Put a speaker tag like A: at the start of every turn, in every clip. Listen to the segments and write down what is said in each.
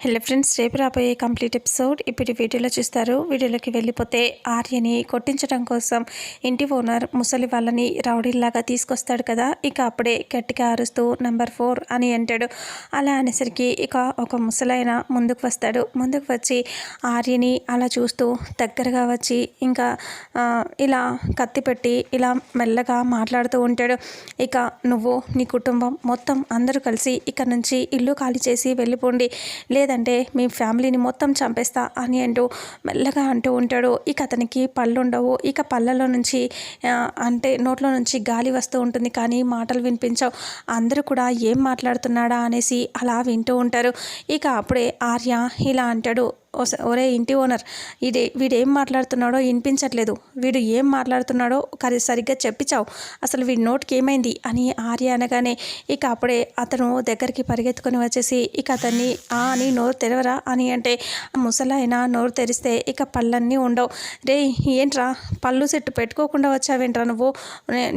A: Hello friends రేపు రాబోయే complete episode ఇప్పుడు వీడియోలో చూస్తారు. వీడియోలోకి వెళ్ళిపోతే ఆర్యని కొట్టించడం కోసం ఇంటి ఓనర్ ముసలి వాళ్ళని రౌడీలాగా తీసుకొస్తాడు కదా. ఇక అప్పుడే గట్టిగా అరుస్తూ నెంబర్ ఫోర్ అని అంటాడు. అలా అనేసరికి ఇక ఒక ముసలైన ముందుకు వస్తాడు. ముందుకు వచ్చి ఆర్యని అలా చూస్తూ దగ్గరగా వచ్చి ఇంకా ఇలా కత్తి పెట్టి ఇలా మెల్లగా మాట్లాడుతూ ఉంటాడు. ఇక నువ్వు నీ కుటుంబం మొత్తం అందరూ కలిసి ఇక్కడ నుంచి ఇల్లు ఖాళీ చేసి వెళ్ళిపోండి. లేదంటే మీ ఫ్యామిలీని మొత్తం చంపేస్తా అని అంటూ మెల్లగా అంటూ ఉంటాడు. ఇక అతనికి పళ్ళు ఉండవు ఇక పళ్ళలో నుంచి అంటే నోట్లో నుంచి గాలి వస్తూ ఉంటుంది. కానీ మాటలు వినిపించవు. అందరూ కూడా ఏం మాట్లాడుతున్నాడా అనేసి అలా వింటూ ఉంటారు. ఇక అప్పుడే ఆర్య ఇలా అంటాడు. ఒరే ఇంటి ఓనర్ ఇది వీడు ఏం మాట్లాడుతున్నాడో వినిపించట్లేదు. వీడు ఏం మాట్లాడుతున్నాడో కరి సరిగ్గా చెప్పించావు. అసలు వీడి నోటికి ఏమైంది అని ఆర్య అనగానే ఇక అప్పుడే అతను దగ్గరికి పరిగెత్తుకొని వచ్చేసి ఇక అతన్ని ఆ అని నోరు తెరవరా అని అంటే ముసలాయన నోరు తెరిస్తే ఇక పళ్ళన్నీ ఉండవు. రే ఏంట్రా? పళ్ళు సెట్టు పెట్టుకోకుండా వచ్చావేంట్రా నువ్వు?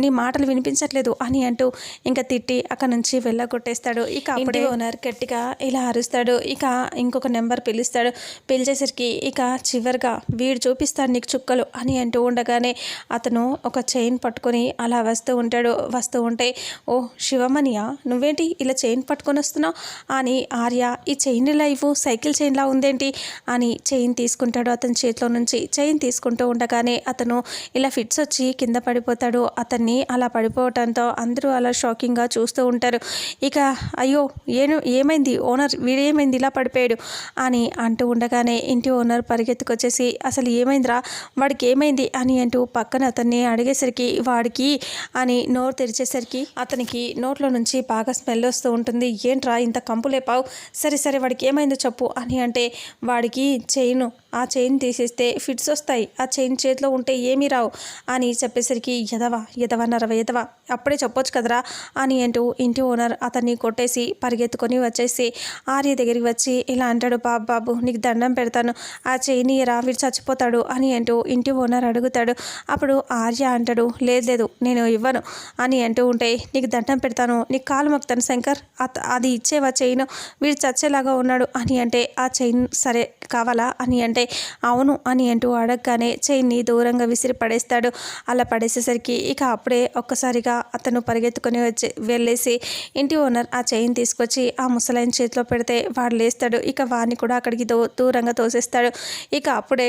A: నీ మాటలు వినిపించట్లేదు అని అంటూ ఇంకా తిట్టి అక్కడ నుంచి వెళ్ళగొట్టేస్తాడు. ఇక అప్పుడే ఓనర్ గట్టిగా ఇలా అరుస్తాడు. ఇక ఇంకొక నెంబర్ పిలుస్తాడు. పిలిచేసరికి ఇక చివరిగా వీడు చూపిస్తాడు నీకు చుక్కలు అని అంటూ ఉండగానే అతను ఒక చైన్ పట్టుకొని అలా వస్తూ ఉంటాడు వస్తూ ఉంటే ఓ శివమణియా నువ్వేంటి ఇలా చైన్ పట్టుకొని వస్తున్నావు అని ఆర్య ఈ చైన్ ఇలా ఇవ్వు? సైకిల్ చైన్లా ఉందేంటి అని చైన్ తీసుకుంటాడు అతని చేతిలో నుంచి. చైన్ తీసుకుంటూ ఉండగానే అతను ఇలా ఫిట్స్ వచ్చి కింద పడిపోతాడు. అతన్ని అలా పడిపోవటంతో అందరూ అలా షాకింగ్గా చూస్తూ ఉంటారు. ఇక అయ్యో ఏను ఏమైంది? ఓనర్ వీడేమైంది? ఇలా పడిపోయాడు అని అంటూ ఉండగా అనగానే ఇంటి ఓనర్ పరిగెత్తుకొచ్చేసి అసలు ఏమైందిరా? వాడికి ఏమైంది? అని అంటూ పక్కన అతన్ని అడిగేసరికి వాడికి? అని నోరు తెరిచేసరికి అతనికి నోట్లో నుంచి బాగా స్మెల్ వస్తూ ఉంటుంది. ఏంట్రా ఇంత కంపు లేపావు? సరే సరే వాడికి ఏమైందో చెప్పు అని అంటే వాడికి చైను ఆ చైన్ తీసేస్తే ఫిట్స్ వస్తాయి. ఆ చైన్ చేతిలో ఉంటే ఏమీ రావు అని చెప్పేసరికి ఎదవా ఎదవ నరవ ఎదవ అప్పుడే చెప్పొచ్చు కదరా అని అంటూ ఇంటి ఓనర్ అతన్ని కొట్టేసి పరిగెత్తుకొని వచ్చేసి ఆర్య దగ్గరికి వచ్చి ఇలా అంటాడు బాబు బాబు నీకు దండ పెడతాను. ఆ చైన్ ఇయరా వీడు చచ్చిపోతాడు అని అంటూ ఇంటి ఓనర్ అడుగుతాడు. అప్పుడు ఆర్య అంటాడు లేదు లేదు నేను ఇవ్వను అని అంటూ ఉంటే నీకు దండం పెడతాను నీకు కాలు మొక్తాను శంకర్. అత- అది ఇచ్చేవా చైన్ వీడు చచ్చేలాగా ఉన్నాడు అని అంటే ఆ చైన్ సరే కావాలా అని అంటే అవును అని అంటూ అడగగానే చైన్ని దూరంగా విసిరి పడేస్తాడు. అలా పడేసేసరికి ఇక అప్పుడే ఒక్కసారిగా అతను పరిగెత్తుకొని వచ్చి వెళ్ళేసి ఇంటి ఓనర్ ఆ చైన్ తీసుకొచ్చి ఆ ముసలాయిన చేతిలో పెడితే వాడు లేస్తాడు. ఇక వాడిని కూడా అక్కడికి దూ దూరంగా తోసేస్తాడు. ఇక అప్పుడే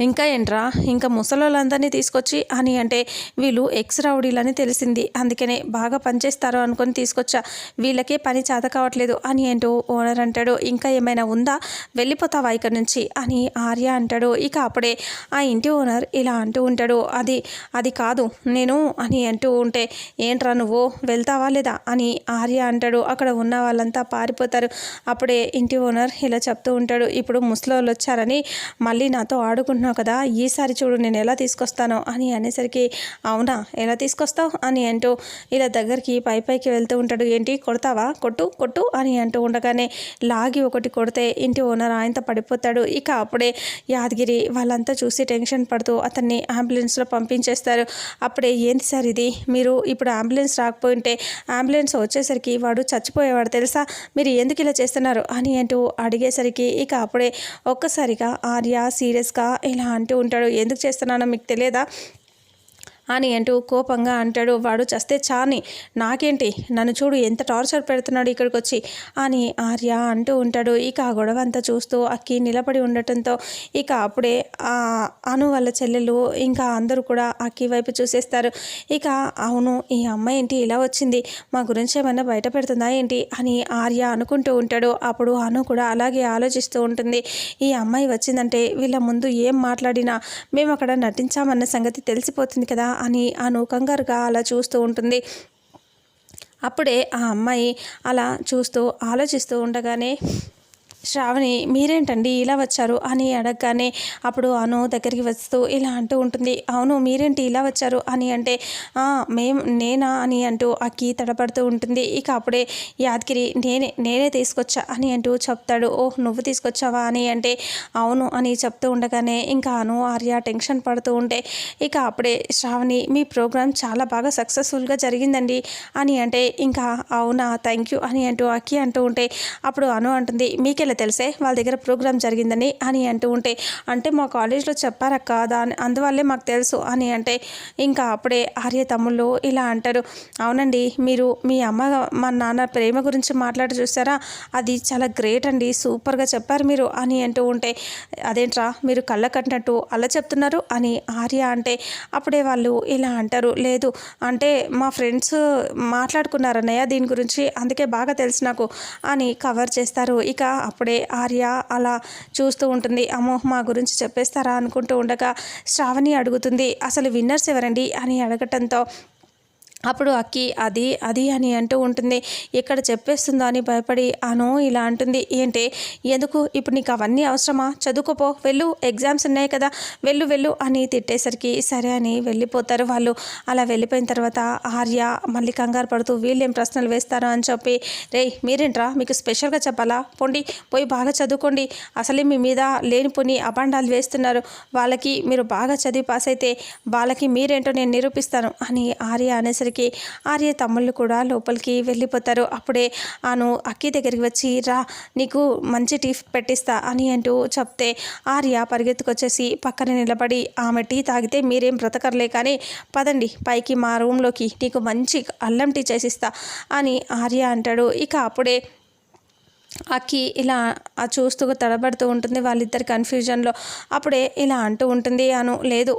A: ఇంకా ఏంట్రా? ఇంకా ముసలోళ్ళందరినీ తీసుకొచ్చి అని అంటే వీళ్ళు ఎక్స్ రౌడీలని తెలిసింది. అందుకనే బాగా పనిచేస్తారు అనుకొని తీసుకొచ్చా. వీళ్ళకే పని చేత కావట్లేదు. అని ఏంటో ఓనర్ అంటాడు. ఇంకా ఏమైనా ఉందా? వెళ్ళిపోతావా ఇక్కడ నుంచి? అని ఆర్య అంటాడు. ఇక అప్పుడే ఆ ఇంటి ఓనర్ ఇలా అంటూ ఉంటాడు. అది అది కాదు. నేను అని అంటూ ఉంటే ఏంట్రా నువ్వు? వెళ్తావా లేదా? అని ఆర్య అంటాడు. అక్కడ ఉన్న వాళ్ళంతా పారిపోతారు. అప్పుడే ఇంటి ఓనర్ ఇలా చెప్తూ ఉంటాడు. ఇప్పుడు ముసలోళ్ళు వచ్చారని మళ్ళీ నాతో ఆడుకు ఆడుకుంటున్నావు కదా ఈసారి చూడు నేను ఎలా తీసుకొస్తానో అని అనేసరికి అవునా ఎలా తీసుకొస్తావు అని అంటూ ఇలా దగ్గరికి పై పైకి వెళ్తూ ఉంటాడు. ఏంటి కొడతావా? కొట్టు కొట్టు అని అంటూ ఉండగానే లాగి ఒకటి కొడితే ఇంటి ఓనర్ ఆయనతో పడిపోతాడు. ఇక అప్పుడే యాదగిరి వాళ్ళంతా చూసి టెన్షన్ పడుతూ అతన్ని అంబులెన్స్లో పంపించేస్తారు. అప్పుడే ఏంటి సార్ ఇది? మీరు ఇప్పుడు అంబులెన్స్ రాకపోయింటే అంబులెన్స్ వచ్చేసరికి వాడు చచ్చిపోయేవాడు తెలుసా? మీరు ఎందుకు ఇలా చేస్తున్నారు? అని అంటూ అడిగేసరికి ఇక అప్పుడే ఒక్కసారిగా ఆర్య సీరియస్గా ఇలా అంటూ ఉంటాడు. ఎందుకు చేస్తున్నానో మీకు తెలియదా? అని అంటూ కోపంగా అంటాడు. వాడు చస్తే చాని నాకేంటి? నన్ను చూడు ఎంత టార్చర్ పెడుతున్నాడు ఇక్కడికి వచ్చి అని ఆర్య అంటూ ఉంటాడు. ఇక ఆ గొడవ అంతా చూస్తూ అక్కి నిలబడి ఉండటంతో ఇక అప్పుడే ఆ అను వాళ్ళ చెల్లెలు ఇంకా అందరూ కూడా అక్కి వైపు చూసేస్తారు. ఇక అవును ఈ అమ్మాయి ఏంటి? ఇలా వచ్చింది. మా గురించి ఏమైనా బయట పెడుతుందా ఏంటి? అని ఆర్య అనుకుంటూ ఉంటాడు. అప్పుడు అను కూడా అలాగే ఆలోచిస్తూ ఉంటుంది. ఈ అమ్మాయి వచ్చిందంటే వీళ్ళ ముందు ఏం మాట్లాడినా మేము అక్కడ నటించామన్న సంగతి తెలిసిపోతుంది కదా అని అను కంగారుగా అలా చూస్తూ ఉంటుంది. అప్పుడే ఆ అమ్మాయి అలా చూస్తూ ఆలోచిస్తూ ఉండగానే శ్రావణి మీరేంటండి ఇలా వచ్చారు? అని అడగగానే అప్పుడు అను దగ్గరికి వస్తూ ఇలా అంటూ ఉంటుంది. అవును మీరేంటి ఇలా వచ్చారు? అని అంటే మేం నేనా? అని అంటూ అక్కి తడబడుతూ ఉంటుంది. ఇక అప్పుడే యాదగిరి నేనే నేనే తీసుకొచ్చా? అని అంటూ చెప్తాడు. ఓహ్ నువ్వు తీసుకొచ్చావా? అని అంటే అవును అని చెప్తూ ఉండగానే ఇంకా అను ఆర్య టెన్షన్ పడుతూ ఉంటే ఇక అప్పుడే శ్రావణి మీ ప్రోగ్రామ్ చాలా బాగా సక్సెస్ఫుల్గా జరిగిందండి. అని అంటే ఇంకా అవునా థ్యాంక్ యూ అని అంటూ అక్కి అంటూ ఉంటే అప్పుడు అను అంటుంది మీకెలా తెలిసే వాళ్ళ దగ్గర ప్రోగ్రామ్ జరిగిందని అని అంటూ ఉంటే అంటే మా కాలేజ్లో చెప్పారక్క దాని అందువల్లే మాకు తెలుసు అని అంటే ఇంకా అప్పుడే ఆర్య తమ్ముళ్ళు ఇలా అంటారు అవునండి మీరు మీ అమ్మ మా నాన్న ప్రేమ గురించి మాట్లాడి చూసారా? అది చాలా గ్రేట్ అండి సూపర్గా చెప్పారు మీరు అని అంటూ ఉంటే అదేంట్రా మీరు కళ్ళ కట్టినట్టు అలా చెప్తున్నారు అని ఆర్య అంటే అప్పుడే వాళ్ళు ఇలా అంటారు లేదు అంటే మా ఫ్రెండ్స్ మాట్లాడుకున్నారన్నయ్య దీని గురించి అందుకే బాగా తెలుసు నాకు అని కవర్ చేస్తారు. ఇక అప్పుడు అప్పుడే ఆర్య అలా చూస్తూ ఉంటుంది. అమ్మో మా గురించి చెప్పేస్తారా అనుకుంటూ ఉండగా శ్రావణి అడుగుతుంది. అసలు విన్నర్స్ ఎవరండి? అని అడగటంతో అప్పుడు అక్కి అది అది అని అంటూ ఉంటుంది. ఇక్కడ చెప్పేస్తుందో అని భయపడి అను ఇలా అంటుంది. ఏంటి ఎందుకు ఇప్పుడు నీకు అవన్నీ అవసరమా? చదువుకోపో వెళ్ళు ఎగ్జామ్స్ ఉన్నాయి కదా వెళ్ళు వెళ్ళు అని తిట్టేసరికి సరే అని వెళ్ళిపోతారు వాళ్ళు. అలా వెళ్ళిపోయిన తర్వాత ఆర్య మళ్ళీ కంగారు పడుతూ వీళ్ళేం ప్రశ్నలు వేస్తారో అని చెప్పి రే మీరేంట్రా? మీకు స్పెషల్గా చెప్పాలా? పోండి పోయి బాగా చదువుకోండి. అసలే మీ మీద లేనిపోని అబాండాలు వేస్తున్నారు. వాళ్ళకి మీరు బాగా చదివి పాస్ అయితే వాళ్ళకి మీరేంటో నేను నిరూపిస్తాను అని ఆర్య అనేసరికి ఆర్య తమ్ముళ్ళు కూడా లోపలికి వెళ్ళిపోతారు. అప్పుడే ఆను అక్కి దగ్గరికి వచ్చి రా నీకు మంచి టీ పెట్టిస్తా అని అంటూ చెప్తే ఆర్య పరిగెత్తుకొచ్చేసి పక్కన నిలబడి ఆమె టీ తాగితే మీరేం బ్రతకర్లే కానీ పదండి పైకి మా రూమ్లోకి నీకు మంచి అల్లం టీ చేసిస్తా అని ఆర్య అంటాడు. ఇక అప్పుడే అక్కి ఇలా ఆ చూస్తూ తడబడుతూ ఉంటుంది. వాళ్ళిద్దరి కన్ఫ్యూజన్లో అప్పుడే ఇలా అంటూ ఉంటుంది. అను లేదు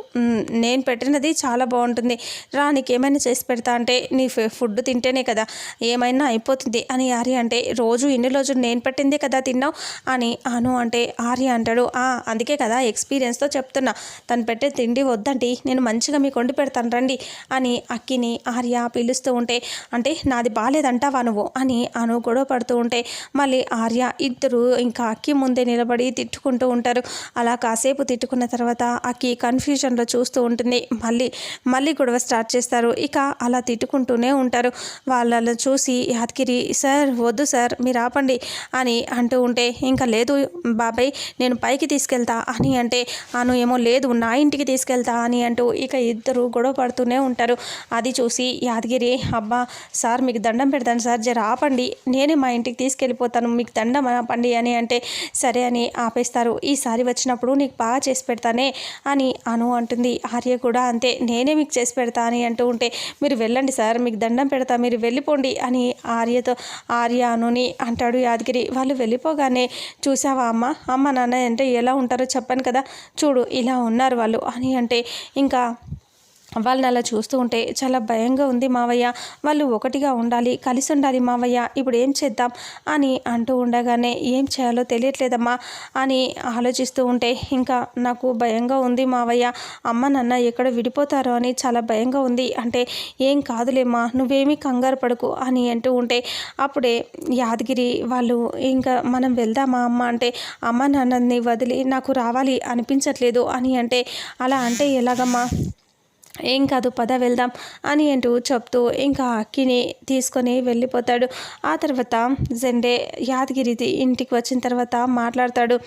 A: నేను పెట్టినది చాలా బాగుంటుంది. రా నీకేమైనా చేసి పెడతా అంటే నీ ఫే- ఫుడ్ తింటేనే కదా ఏమైనా అయిపోతుంది అని ఆర్య అంటే రోజు ఇన్ని రోజులు నేను పెట్టిందే కదా తిన్నావు? అని అను అంటే ఆర్య అంటాడు "ఆ, అందుకే కదా ఎక్స్పీరియన్స్తో చెప్తున్నా. తను పెట్టే తిండి వద్దండి. నేను మంచిగా మీకు వండి పెడతాను రండి అని అక్కిని ఆర్య పిలుస్తూ ఉంటే అంటే నాది బాగాలేదంటావా నువ్వు? అని అను గొడవ పడుతూ ఉంటే మళ్ళీ ఆర్య ఇద్దరు ఇంకా అక్కి ముందే నిలబడి తిట్టుకుంటూ ఉంటారు. అలా కాసేపు తిట్టుకున్న తర్వాత అక్కి కన్ఫ్యూజన్లో చూస్తూ ఉంటుంది. మళ్ళీ మళ్ళీ గొడవ స్టార్ట్ చేస్తారు. ఇక అలా తిట్టుకుంటూనే ఉంటారు. వాళ్ళని చూసి యాదగిరి సార్ వద్దు సార్ మీరు ఆపండి అని అంటూ ఉంటే ఇంకా లేదు బాబాయ్ నేను పైకి తీసుకెళ్తా అని అంటే అను ఏమో లేదు నా ఇంటికి తీసుకెళ్తా అని అంటూ ఇక ఇద్దరు గొడవ పడుతూనే ఉంటారు. అది చూసి యాదగిరి అబ్బా సార్ మీకు దండం పెడతాను సార్ జర ఆపండి. నేనే మా ఇంటికి తీసుకెళ్ళిపోతాను. మీకు దండం ఆపండి అని అంటే సరే అని ఆపేస్తారు. ఈసారి వచ్చినప్పుడు నీకు బాగా చేసి పెడతానే అని అను అంటుంది. ఆర్య కూడా అంతే నేనే మీకు చేసి పెడతా అని అంటూ ఉంటే మీరు వెళ్ళండి సార్ మీకు దండం పెడతా మీరు వెళ్ళిపోండి అని ఆర్యతో ఆర్య అనుని అంటాడు యాదగిరి. వాళ్ళు వెళ్ళిపోగానే చూసావా అమ్మ? అమ్మ నాన్న అంటే ఎలా ఉంటారో చెప్పాను కదా. చూడు ఇలా ఉన్నారు వాళ్ళు అని అంటే ఇంకా వాళ్ళని అలా చూస్తూ ఉంటే చాలా భయంగా ఉంది మావయ్య. వాళ్ళు ఒకటిగా ఉండాలి కలిసి ఉండాలి మావయ్య. ఇప్పుడు ఏం చేద్దాం? అని అంటూ ఉండగానే ఏం చేయాలో తెలియట్లేదమ్మా అని ఆలోచిస్తూ ఉంటే ఇంకా నాకు భయంగా ఉంది మావయ్య. అమ్మ నాన్న ఎక్కడ విడిపోతారో అని చాలా భయంగా ఉంది. అంటే ఏం కాదులేమ్మా నువ్వేమీ కంగారు పడకు అని అంటూ ఉంటే అప్పుడే యాదగిరి వాళ్ళు ఇంకా మనం వెళ్దామా అమ్మ అంటే అమ్మ నాన్నని వదిలి నాకు రావాలి అనిపించట్లేదు అని అంటే అలా అంటే ఎలాగమ్మా? ఏం కాదు పద వెళ్దాం అని అంటూ చెప్తూ ఇంకా అక్కిని తీసుకొని వెళ్ళిపోతాడు. ఆ తర్వాత జెండే యాదగిరి ఇంటికి వచ్చిన తర్వాత మాట్లాడతాడు.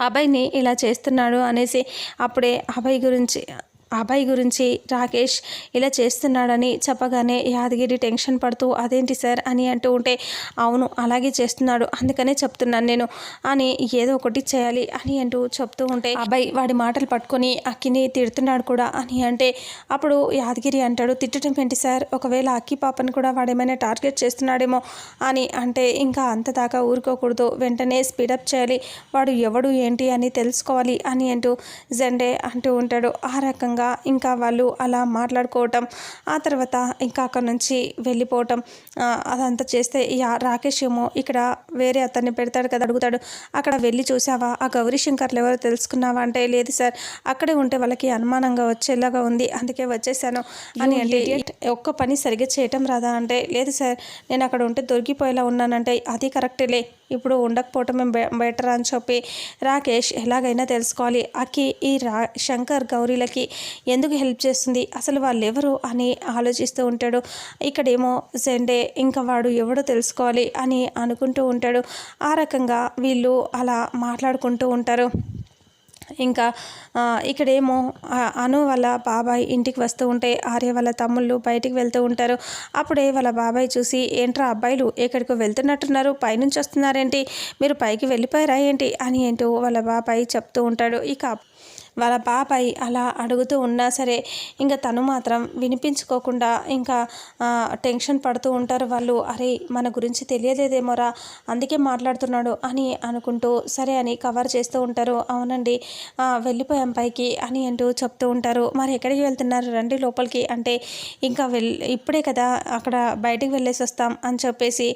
A: అభయ్ని ఇలా చేస్తున్నాడు అనేసి అప్పుడే అభయ్ గురించి అబ్బాయి గురించి రాకేష్ ఇలా చేస్తున్నాడని చెప్పగానే యాదగిరి టెన్షన్ పడుతూ అదేంటి సార్? అని అంటూ ఉంటే అవును అలాగే చేస్తున్నాడు అందుకనే చెప్తున్నాను నేను అని ఏదో ఒకటి చేయాలి అని అంటూ చెప్తూ ఉంటే అబ్బాయి వాడి మాటలు పట్టుకొని అక్కిని తిడుతున్నాడు కూడా అని అంటే అప్పుడు యాదగిరి అంటాడు తిట్టడం ఏంటి సార్? ఒకవేళ అక్కి పాపని కూడా వాడేమైనా టార్గెట్ చేస్తున్నాడేమో అని అంటే ఇంకా అంత దాకా ఊరుకోకూడదు వెంటనే స్పీడప్ చేయాలి వాడు ఎవడు ఏంటి అని తెలుసుకోవాలి అని అంటూ జెండే అంటూ ఉంటాడు. ఆ రకంగా ఇంకా వాళ్ళు అలా మాట్లాడుకోవటం ఆ తర్వాత ఇంకా అక్కడ నుంచి వెళ్ళిపోవటం అదంతా చేస్తే రాకేష్ ఏమో ఇక్కడ వేరే అతన్ని పెడతాడు కదా అడుగుతాడు అక్కడ వెళ్ళి చూసావా ఆ గౌరీ శంకర్లు ఎవరో తెలుసుకున్నావా? అంటే లేదు సార్ అక్కడే ఉంటే వాళ్ళకి అనుమానంగా వచ్చేలాగా ఉంది అందుకే వచ్చేసాను అని అంటే ఒక్క పని సరిగ్గా చేయటం రాదా? అంటే లేదు సార్ నేను అక్కడ ఉంటే దొరికిపోయేలా ఉన్నానంటే అది కరెక్టేలే ఇప్పుడు ఉండకపోవటమే బె- బెటర్ అని చెప్పి రాకేష్ ఎలాగైనా తెలుసుకోవాలి. అక్కి ఈ రా శంకర్ గౌరీలకి ఎందుకు హెల్ప్ చేస్తుంది? అసలు వాళ్ళు ఎవరు అని ఆలోచిస్తూ ఉంటాడు. ఇక్కడేమో జెండే ఇంకా వాడు ఎవడో తెలుసుకోవాలి అని అనుకుంటూ ఉంటాడు. ఆ రకంగా వీళ్ళు అలా మాట్లాడుకుంటూ ఉంటారు. ఇంకా ఇక్కడేమో అను వాళ్ళ బాబాయ్ ఇంటికి వస్తూ ఉంటే ఆర్య వాళ్ళ తమ్ముళ్ళు బయటికి వెళ్తూ ఉంటారు. అప్పుడే వాళ్ళ బాబాయ్ చూసి ఏంట్రా అబ్బాయిలు ఎక్కడికో వెళ్తున్నట్టున్నారు? పైనుంచి వస్తున్నారేంటి? మీరు పైకి వెళ్ళిపోయారా ఏంటి? అని ఏంటో వాళ్ళ బాబాయ్ చెప్తూ ఉంటాడు. ఇక వాళ్ళ బాబాయ్ అలా అడుగుతూ ఉన్నా సరే ఇంకా తను మాత్రం వినిపించుకోకుండా ఇంకా టెన్షన్ పడుతూ ఉంటారు వాళ్ళు. అరే మన గురించి తెలియలేదేమోరా అందుకే మాట్లాడుతున్నాడు అని అనుకుంటూ సరే అని కవర్ చేస్తూ ఉంటారు. అవునండి వెళ్ళిపోయాం పైకి అని అంటూ చెప్తూ ఉంటారు. మరి ఎక్కడికి వెళ్తున్నారు? రండి లోపలికి అంటే ఇంకా వెళ్ ఇప్పుడే కదా అక్కడ బయటికి వెళ్ళేసి వస్తాం అని చెప్పేసి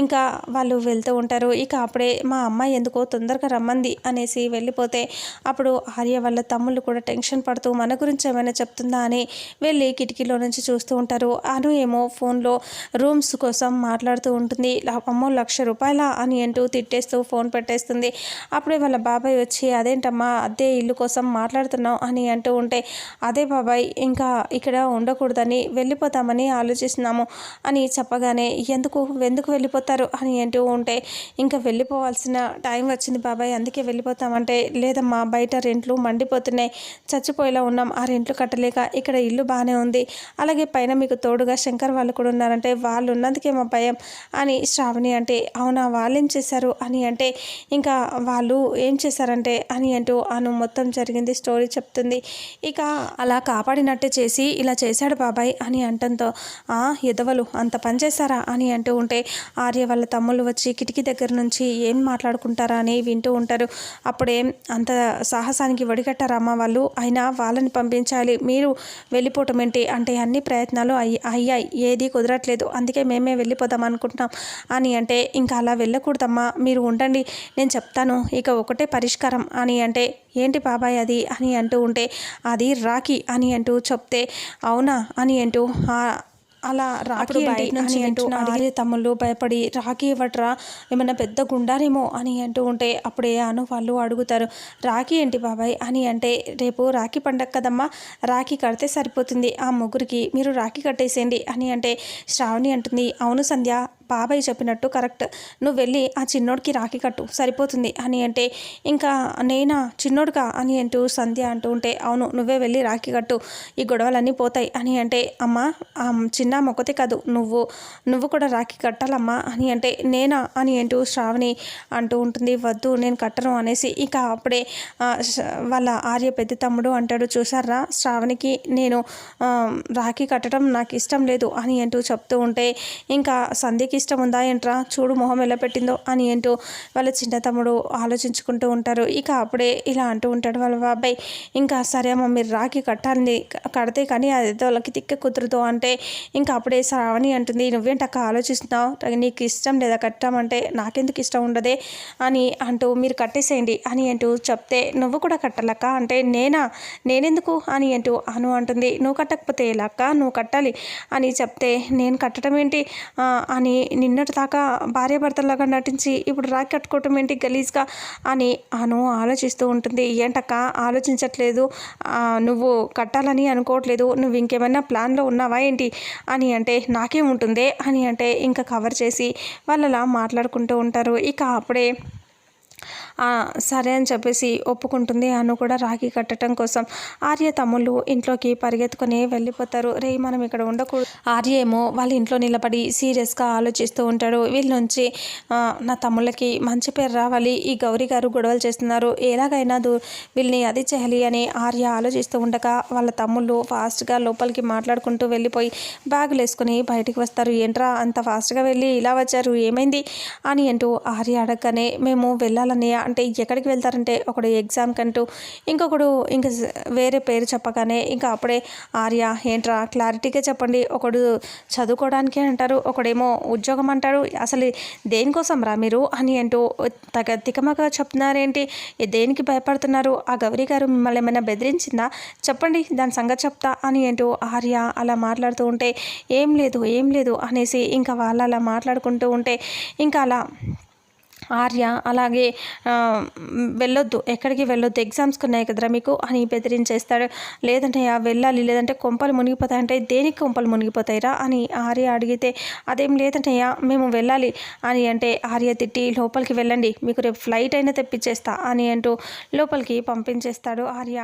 A: ఇంకా వాళ్ళు వెళ్తూ ఉంటారు. ఇక అప్పుడే మా అమ్మాయి ఎందుకో తొందరగా రమ్మంది అనేసి వెళ్ళిపోతే అప్పుడు ఆర్య వాళ్ళ తమ్ముళ్ళు కూడా టెన్షన్ పడుతూ మన గురించి ఏమైనా చెప్తుందా అని వెళ్ళి కిటికీలో నుంచి చూస్తూ ఉంటారు. అను ఏమో ఫోన్లో రూమ్స్ కోసం మాట్లాడుతూ ఉంటుంది. అమ్మో లక్ష రూపాయల అని అంటూ తిట్టేస్తూ ఫోన్ పెట్టేస్తుంది. అప్పుడే వాళ్ళ బాబాయ్ వచ్చి అదేంటమ్మా అదే ఇల్లు కోసం మాట్లాడుతున్నావు అని అంటూ ఉంటే అదే బాబాయ్ ఇంకా ఇక్కడ ఉండకూడదని వెళ్ళిపోతామని ఆలోచిస్తున్నాము అని చెప్పగానే ఎందుకు ఎందుకు వెళ్ళిపోతారు అని అంటూ ఉంటే ఇంకా వెళ్ళిపోవాల్సిన టైం వచ్చింది బాబాయ్ అందుకే వెళ్ళిపోతామంటే లేదమ్మా బయట రెంట్లు మండి మండిపోతున్నాయి చచ్చిపోయేలా ఉన్నాం. ఆ రెంట్లు కట్టలేక ఇక్కడ ఇల్లు బాగానే ఉంది. అలాగే పైన మీకు తోడుగా శంకర్ వాళ్ళు కూడా ఉన్నారంటే వాళ్ళు ఉన్నందుకే మా భయం అని శ్రావణి అంటే అవునా వాళ్ళు ఏం చేశారు అని అంటే ఇంకా వాళ్ళు ఏం చేశారంటే అని అంటూ అను మొత్తం జరిగింది స్టోరీ చెప్తుంది. ఇక అలా కాపాడినట్టే చేసి ఇలా చేశాడు బాబాయ్ అని అంటంతో ఆ ఎదవలు అంత పని చేశారా అని అంటూ ఉంటే ఆర్య వాళ్ళ తమ్ముళ్ళు వచ్చి కిటికీ దగ్గర నుంచి ఏం మాట్లాడుకుంటారా అని వింటూ ఉంటారు. అప్పుడే అంత సాహసానికి వడిగట్టారమ్మా వాళ్ళు అయినా వాళ్ళని పంపించాలి. మీరు వెళ్ళిపోవటం ఏంటి అంటే అన్ని ప్రయత్నాలు అయ్యాయి. ఏది కుదరట్లేదు. అందుకే మేమే వెళ్ళిపోదాం అనుకుంటున్నాం. అని అంటే ఇంకా అలా వెళ్ళకూడదమ్మా. మీరు ఉండండి. నేను చెప్తాను. ఇక ఒకటే పరిష్కారం. అని అంటే ఏంటి బాబాయ్ అది? అని అంటూ ఉంటే అది రాఖీ అని అంటూ చెప్తే అవునా? అని అంటూ అలా రాఖీ బయట నుంచి అంటూ ఆర్య తమ్ముళ్ళు భయపడి రాఖీ ఇవ్వట్రా? ఏమన్నా పెద్ద గుండారేమో అని అంటూ ఉంటే అప్పుడే అను వాళ్ళు అడుగుతారు రాఖీ ఏంటి బాబాయ్? అని అంటే రేపు రాఖీ పండగ కదమ్మా రాఖీ కడితే సరిపోతుంది ఆ ముగ్గురికి మీరు రాఖీ కట్టేసేయండి అని అంటే శ్రావణి అంటుంది అవును సంధ్య బాబాయ్ చెప్పినట్టు కరెక్ట్. నువ్వు వెళ్ళి ఆ చిన్నోడికి రాఖీ కట్టు. సరిపోతుంది అని అంటే ఇంకా నేనా? చిన్నోడుగా అని అంటూ సంధ్య అంటూ ఉంటే అవును నువ్వే వెళ్ళి రాఖీ కట్టు. ఈ గొడవలన్నీ పోతాయి అని అంటే అమ్మా ఆ చిన్న మొక్కతే కాదు నువ్వు నువ్వు కూడా రాఖీ కట్టాలమ్మా అని అంటే నేనా? అని అంటూ శ్రావణి అంటూ ఉంటుంది. వద్దు నేను కట్టను అనేసి ఇక అప్పుడే వాళ్ళ ఆర్య పెద్ద తమ్ముడు అంటాడు చూసారా శ్రావణికి నేను రాఖీ కట్టడం నాకు ఇష్టం లేదు అని అంటూ చెప్తూ ఉంటే ఇంకా సంధ్యకి ఇష్టం ఉందా ఏంట్రా? చూడు మొహం ఎలా పెట్టిందో అని ఏంటో వాళ్ళ చిన్న తమ్ముడు ఆలోచించుకుంటూ ఉంటారు. ఇక అప్పుడే ఇలా అంటూ ఉంటాడు వాళ్ళ బాబాయ్. ఇంకా సరే అమ్మ మీరు రాఖీ కట్టాలి కడితే కానీ అది వాళ్ళకి తిక్క కుదరదు అంటే ఇంకా అప్పుడే శ్రావణి అంటుంది నువ్వేంటక్క ఆలోచిస్తున్నావు? నీకు ఇష్టం లేదా కట్టామంటే నాకెందుకు ఇష్టం ఉండదే? అని అంటూ మీరు కట్టేసేయండి అని అంటూ చెప్తే నువ్వు కూడా కట్టాలక్క అంటే నేనా? నేనెందుకు? అని అంటూ అను అంటుంది నువ్వు కట్టకపోతే ఎలా నువ్వు కట్టాలి అని చెప్తే నేను కట్టడం ఏంటి? అని నిన్నటి దాకా భార్యాభర్తలాగా నటించి ఇప్పుడు రాకి కట్టుకోవటం ఏంటి గలీజ్గా అని అను ఆలోచిస్తూ ఉంటుంది. ఏంటక్క? ఆలోచించట్లేదు. నువ్వు కట్టాలని అనుకోవట్లేదు. నువ్వు ఇంకేమైనా ప్లాన్లో ఉన్నావా ఏంటి? అని అంటే నాకేముంటుందే అని అంటే ఇంకా కవర్ చేసి వాళ్ళు అలా మాట్లాడుకుంటూ ఉంటారు. ఇక అప్పుడే సరే అని చెప్పేసి ఒప్పుకుంటుంది. అను కూడా రాఖీ కట్టడం కోసం ఆర్య తమ్ముళ్ళు ఇంట్లోకి పరిగెత్తుకొని వెళ్ళిపోతారు. రే మనం ఇక్కడ ఉండకూడదు. ఆర్య ఏమో వాళ్ళ ఇంట్లో నిలబడి సీరియస్గా ఆలోచిస్తూ ఉంటాడు. వీళ్ళ నుంచి నా తమ్ముళ్ళకి మంచి పేరు రావాలి. ఈ గౌరీ గారు గొడవలు చేస్తున్నారు. ఎలాగైనా దూ వీళ్ళని అది చేయాలి అని ఆర్య ఆలోచిస్తూ ఉండగా వాళ్ళ తమ్ముళ్ళు ఫాస్ట్గా లోపలికి మాట్లాడుకుంటూ వెళ్ళిపోయి బ్యాగులు వేసుకుని బయటికి వస్తారు. ఏంట్రా అంత ఫాస్ట్గా వెళ్ళి ఇలా వచ్చారు? ఏమైంది? అని అంటూ ఆర్య అడగగానే మేము వెళ్ళాలని అంటే ఎక్కడికి వెళ్తారంటే ఒకడు ఎగ్జామ్ కంటూ ఇంకొకడు ఇంకా వేరే పేరు చెప్పగానే ఇంకా అప్పుడే ఆర్య ఏంట్రా క్లారిటీగా చెప్పండి. ఒకడు చదువుకోవడానికి అంటారు ఒకడేమో ఉద్యోగం అంటారు. అసలు దేనికోసం రా మీరు అని అంటూ తగ తికమక చెప్తున్నారేంటి? దేనికి భయపడుతున్నారు? ఆ గౌరీ గారు మిమ్మల్ని ఏమైనా బెదిరించిందా? చెప్పండి దాని సంగతి చెప్తా అని అంటూ ఆర్య అలా మాట్లాడుతూ ఉంటే ఏం లేదు ఏం లేదు అనేసి ఇంకా వాళ్ళు అలా మాట్లాడుకుంటూ ఉంటే ఇంకా అలా ఆర్య అలాగే వెళ్ళొద్దు ఎక్కడికి వెళ్ళొద్దు ఎగ్జామ్స్కి ఉన్నాయి కదరా మీకు అని బెదిరించేస్తాడు. లేదంటే వెళ్ళాలి లేదంటే కొంపలు మునిగిపోతాయంటే దేనికి కొంపలు మునిగిపోతాయిరా అని ఆర్య అడిగితే అదేం లేదంటయ్యా మేము వెళ్ళాలి అని అంటే ఆర్య తిట్టి లోపలికి వెళ్ళండి మీకు రేపు ఫ్లైట్ అయినా తెప్పించేస్తా అని అంటూ లోపలికి పంపించేస్తాడు ఆర్య.